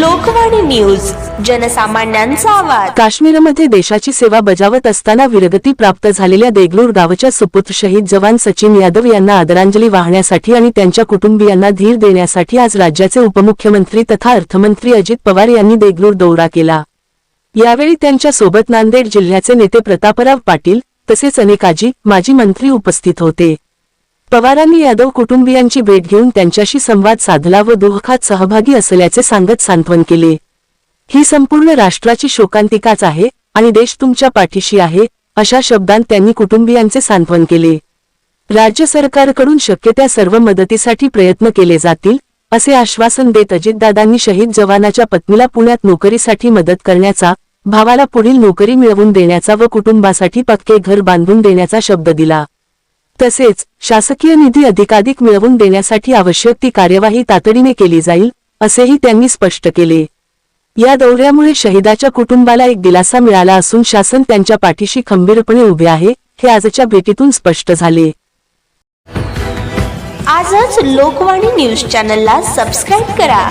Lokvani news जनसामान्यांचा आवाज. काश्मीरमध्ये देशाची सेवा बजावत असताना वीरगती प्राप्त झालेल्या देगलूर गावच्या सुपुत्र शहीद जवान सचिन यादव यांना आदरांजली वाहण्यासाठी आणि त्यांच्या कुटुंबियांना धीर देण्यासाठी आज राज्याचे उपमुख्यमंत्री तथा अर्थमंत्री अजित पवार यांनी देगलूर दौरा केला. यावेळी त्यांच्यासोबत नांदेड जिल्ह्याचे नेते प्रतापराव पाटील तसेच अनेकाजी माजी मंत्री उपस्थित होते. पवारांनी यादव कुटुंबियांची भेट घेऊन त्यांच्याशी संवाद साधला व दुःखात सहभागी असल्याचे सांगत सांत्वन केले. ही संपूर्ण राष्ट्राची शोकांतिकाच आहे आणि देश तुमच्या पाठीशी आहे अशा शब्दांत त्यांनी कुटुंबियांचे सांत्वन केले. राज्य सरकारकडून शक्य त्या सर्व मदतीसाठी प्रयत्न केले जातील असे आश्वासन देत अजितदादांनी शहीद जवानाच्या पत्नीला पुण्यात नोकरीसाठी मदत करण्याचा भावाला पुढील नोकरी मिळवून देण्याचा व कुटुंबासाठी पक्के घर बांधून देण्याचा शब्द दिला. तसेच शासकीय निधी अधिकाधिक मिळवून देण्यासाठी आवश्यक ती कार्यवाही तातडीने केली जाईल असेही त्यांनी स्पष्ट केले. या दौऱ्यामुळे शहीदाच्या कुटुंबाला एक दिलासा मिळाला असून शासन त्यांच्या पाठीशी खंबीरपणे उभे आहे हे आजच्या भेटीतून स्पष्ट झाले. आजच लोकवाणी न्यूज चॅनलला सबस्क्राईब करा.